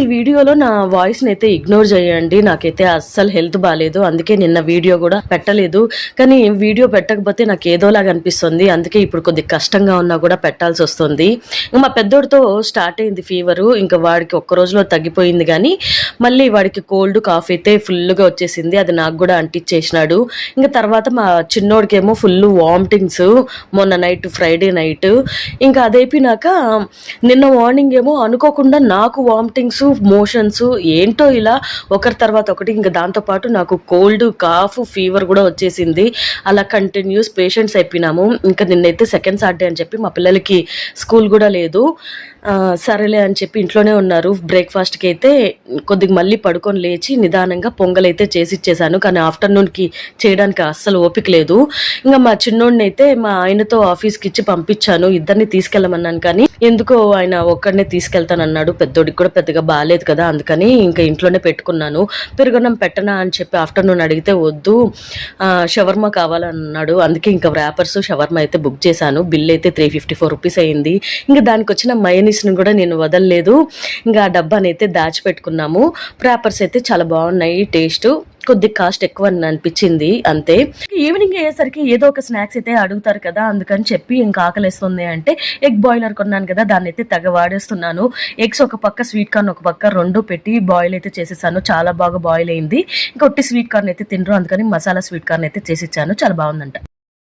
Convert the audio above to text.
ఈ వీడియోలో నా వాయిస్ని అయితే ఇగ్నోర్ చేయండి. నాకైతే అస్సలు హెల్త్ బాగాలేదు అందుకే నిన్న వీడియో కూడా పెట్టలేదు. కానీ వీడియో పెట్టకపోతే నాకు ఏదోలాగా అనిపిస్తుంది. అందుకే ఇప్పుడు కొద్ది కష్టంగా ఉన్నా కూడా పెట్టాల్సి వస్తుంది. మా పెద్దోడితో స్టార్ట్ అయింది ఫీవరు ఇంకా వాడికి ఒక్క రోజులో తగ్గిపోయింది కానీ మళ్ళీ వాడికి కోల్డ్ కాఫ్ అయితే ఫుల్గా వచ్చేసింది. అది నాకు కూడా అంటించేసినాడు ఇంకా తర్వాత మా చిన్నోడికేమో ఫుల్ వామిటింగ్స్ మొన్న నైట్ ఫ్రైడే నైట్ ఇంకా అదైపోయినాక నిన్న మార్నింగ్ ఏమో అనుకోకుండా నాకు వామిటింగ్స్ మోషన్స్ ఏంటో ఇలా ఒకరి తర్వాత ఒకటి ఇంకా దాంతోపాటు నాకు కోల్డ్ కాఫ్ ఫీవర్ కూడా వచ్చేసింది. అలా కంటిన్యూస్ పేషెంట్స్ అయిపోయినాము. ఇంకా నిన్నైతే సెకండ్ సాటర్డే అని చెప్పి మా పిల్లలకి స్కూల్ కూడా లేదు. సరేలే అని చెప్పి ఇంట్లోనే ఉన్నారు. బ్రేక్ఫాస్ట్కి అయితే కొద్దిగా మళ్ళీ పడుకొని లేచి నిదానంగా పొంగల్ అయితే చేసి ఇచ్చేసాను. కానీ ఆఫ్టర్నూన్కి చేయడానికి అస్సలు ఓపిక లేదు. ఇంకా మా చిన్నోడిని అయితే మా ఆయనతో ఆఫీస్కి ఇచ్చి పంపించాను. ఇద్దరిని తీసుకెళ్ళమన్నాను కానీ ఎందుకో ఆయన ఒక్కడనే తీసుకెళ్తానన్నాడు. పెద్దోడికి కూడా పెద్దగా బాగాలేదు కదా అందుకని ఇంకా ఇంట్లోనే పెట్టుకున్నాను. పెరుగన్నం పెట్టనా అని చెప్పి ఆఫ్టర్నూన్ అడిగితే వద్దు. షవర్మ షవర్మా కావాలన్నాడు. అందుకే ఇంకా ర్యాపర్స్ షవర్మా అయితే బుక్ చేశాను. బిల్ అయితే త్రీ ఫిఫ్టీ ఫోర్ రూపీస్ అయింది. ఇంకా దానికి వచ్చిన మయనీస్ని కూడా నేను వదలలేదు. ఇంకా ఆ డబ్బాని అయితే దాచిపెట్టుకున్నాము. ప్రాపర్స్ అయితే చాలా బాగున్నాయి టేస్ట్ కొద్ది కాస్ట్ ఎక్కువ అని అనిపించింది అంతే. ఈవినింగ్ అయ్యేసరికి ఏదో ఒక స్నాక్స్ అయితే అడుగుతారు కదా అందుకని చెప్పి ఇంకా ఆకలిస్తుంది అంటే ఎగ్ బాయిలర్ కొన్నాను కదా దాన్ని అయితే తెగ వాడేస్తున్నాను. ఎగ్స్ ఒక పక్క స్వీట్ కార్న్ ఒక పక్క రెండు పెట్టి బాయిల్ అయితే చేసేసాను. చాలా బాగా బాయిల్ అయింది. ఇంకొట్టి స్వీట్ కార్న్ అయితే తినరు అందుకని మసాలా స్వీట్ కార్న్ అయితే చేసిచ్చాను. చాలా బాగుందంట.